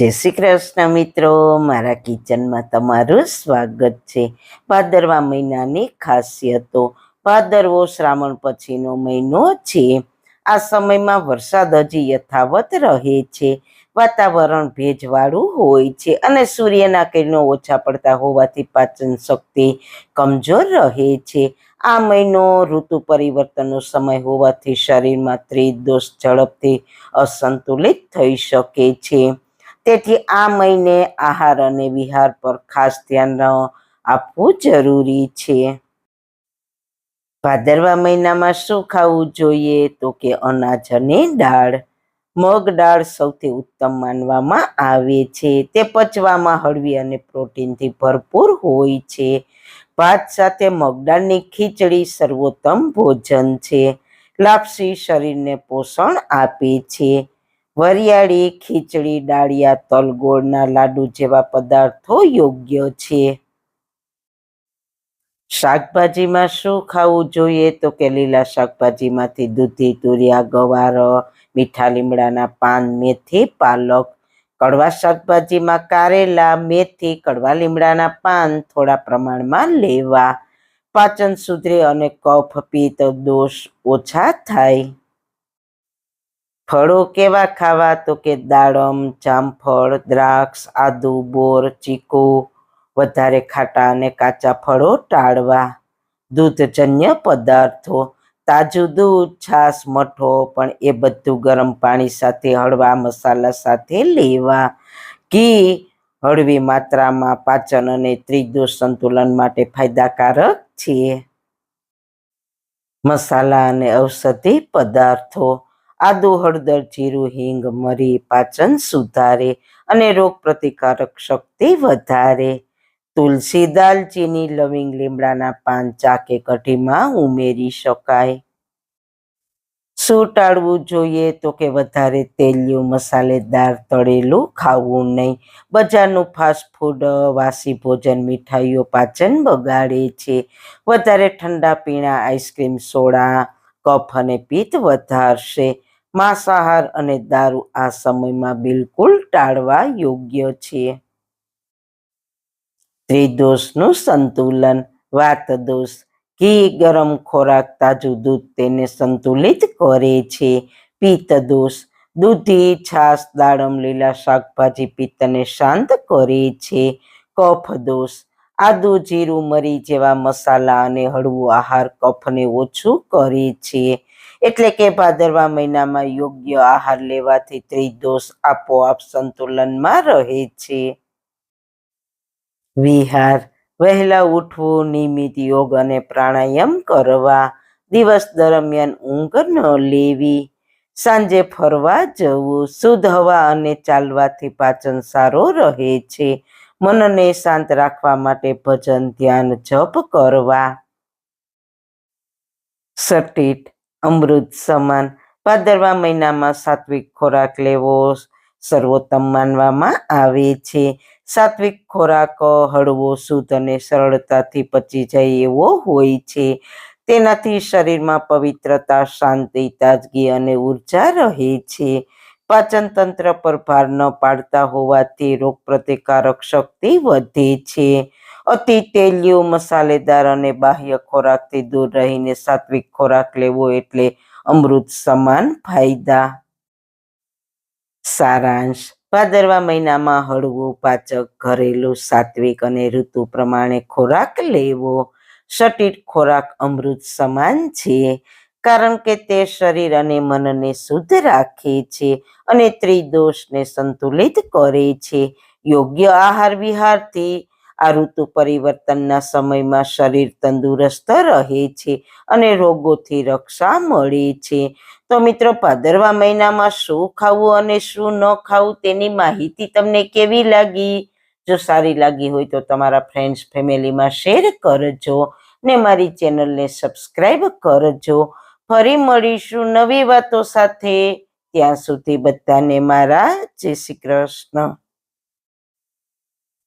જય શ્રી કૃષ્ણ મિત્રો. મારા કિચનમાં તમારું સ્વાગત છે. ભાદરવા મહિનાની ખાસિયતો. ભાદરવો શ્રાવણ પછીનો મહિનો છે. આ સમયમાં વરસાદ હજી યથાવત રહે છે. વાતાવરણ ભેજવાળું હોય છે અને સૂર્યના કિરણો ઓછા પડતા હોવાથી પાચન શક્તિ કમજોર રહે છે. આ મહિનો ઋતુ પરિવર્તનનો સમય હોવાથી શરીરમાં ત્રિદોષ ઝડપથી અસંતુલિત થઈ શકે છે. તેથી આ મહિને આહાર અને વિહાર પર ખાસ ધ્યાન આપવું જરૂરી છે. ભાદરવા મહિનામાં શું ખાવું જોઈએ? તો કે અનાજ અને દાળ. મગ દાળ સૌથી ઉત્તમ માનવામાં આવે છે. તે પચવામાં હળવી અને પ્રોટીનથી ભરપૂર હોય છે. ભાત સાથે મગદાળની ખીચડી સર્વોત્તમ ભોજન છે. લાપસી શરીરને પોષણ આપે છે. વરિયાળી, ખીચડી, ડાળિયા, તલગોળના લાડુ જેવા પદાર્થો યોગ્ય છે. શાકભાજીમાં શું ખાવું જોઈએ? તો કે લીલા શાકભાજીમાંથી દૂધી, તુરિયા, ગવાર, મીઠા લીમડાના પાન, મેથી, પાલક, કડવા શાકભાજીમાં કારેલા, મેથી, કડવા લીમડાના પાન થોડા પ્રમાણમાં લેવા. પાચન સુધરે અને કફ, પિત્ત, દોષ ઓછા થાય. ફળો કેવા ખાવા? તો કે દાડમ, જામફળ, દ્રાક્ષ, આદુ, બોર, ચીકુ, વધારે ખાટા અને કાચા ફળો ટાળવા. દૂધજન્ય પદાર્થો, તાજું દૂધ, છાશ, મઠો, પણ એ બધું ગરમ પાણી સાથે હળવા મસાલા સાથે લેવા. ઘી, હળવી માત્રામાં પાચન અને ત્રિદોષ સંતુલન માટે ફાયદાકારક છે. મસાલા અને ઔષધિ પદાર્થો આદુ, હળદર, જીરું, હિંગ, મરી, પાચન સુધારે અને રોગ પ્રતિકારક શક્તિ વધારે. તુલસી દાલચીની લવિંગ, લીમડાના પાન ચા કે કઢીમાં ઉમેરી શકાય. શું ટાળવું જોઈએ તો કે વધારે તેલિયું, મસાલેદાર, તળેલું ખાવું નહીં. બજારનું ફાસ્ટ ફૂડ, વાસી ભોજન, મીઠાઈઓ, પાચન બગાડે છે. વધારે ઠંડા પીણા, આઈસ્ક્રીમ, સોડા, કફ અને પિત્ત વધારશે. માંસાહાર અને દારૂ આ સમયમાં બિલકુલ ટાળવા યોગ્ય છે. ત્રિદોષનું સંતુલન, વાત દોષ, ઘી ગરમ ખોરાક, તાજું દૂધ તેને સંતુલિત કરે છે. પિત્ત દોષ, દૂધી, છાશ, દાડમ, લીલા શાકભાજી પિત્તને શાંત કરે છે. કફ દોષ, આદુ, જીરું, મરી જેવા મસાલા અને હળવું આહાર કફને ઓછું કરે છે. એટલે કે ભાદરવા મહિનામાં યોગ્ય આહાર લેવાથી ત્રિદોષ આપોઆપ સંતુલનમાં રહે છે. વિહાર, વહેલા ઉઠવું, નિયમિત યોગ અને પ્રાણાયામ કરવા, દિવસ દરમિયાન ઊંઘ ન લેવી, સાંજે ફરવા જવું, શુદ્ધ હવા અને ચાલવાથી પાચન સારો રહે છે. મનને શાંત રાખવા માટે ભજન, ધ્યાન, જપ કરવા. સટીટ અમૃત સમાન. ભાદરવા મહિનામાં સાત્વિક ખોરાક લેવો સર્વોત્તમ માનવામાં આવે છે. સાત્વિક ખોરાક હળવો, શુદ્ધ અને સરળતાથી પચી જાય એવો હોય છે. તેનાથી શરીરમાં પવિત્રતા, શાંતિ, તાજગી અને ઊર્જા રહે છે. પાચન તંત્ર પર ભાર ન પાડતા હોવાથી રોગ પ્રતિકારક શક્તિ વધે છે. અતિ તેલિયો મસાલેદાર અને બાહ્ય ખોરાકથી દૂર રહીને સાત્વિક ખોરાક લેવો એટલે અમૃત સમાન ફાયદા. સારાંશ. ભાદરવા મહિનામાં હળવું, પાચક, ઘરેલું, સાત્વિક અને ઋતુ પ્રમાણે ખોરાક લેવો. સટીટ ખોરાક અમૃત સમાન છે, કારણ કે તે શરીર અને મનને શુદ્ધ રાખે છે અને ત્રિદોષને સંતુલિત કરે છે. યોગ્ય આહાર વિહારથી આ ઋતુ પરિવર્તનના સમયમાં શરીર તંદુરસ્ત રહે છે અને રોગોથી રક્ષા મળે છે. તો મિત્રો, ભાદરવા મહિનામાં શું ખાવું અને શું ન ખાવું તેની માહિતી તમને કેવી લાગી? જો સારી લાગી હોય તો તમારા ફ્રેન્ડ્સ, ફેમિલીમાં શેર કરજો ને મારી ચેનલને સબસ્ક્રાઈબ કરજો. ફરી મળીશું નવી વાતો સાથે. ત્યાં સુધી બધાને મારા જય શ્રી કૃષ્ણ.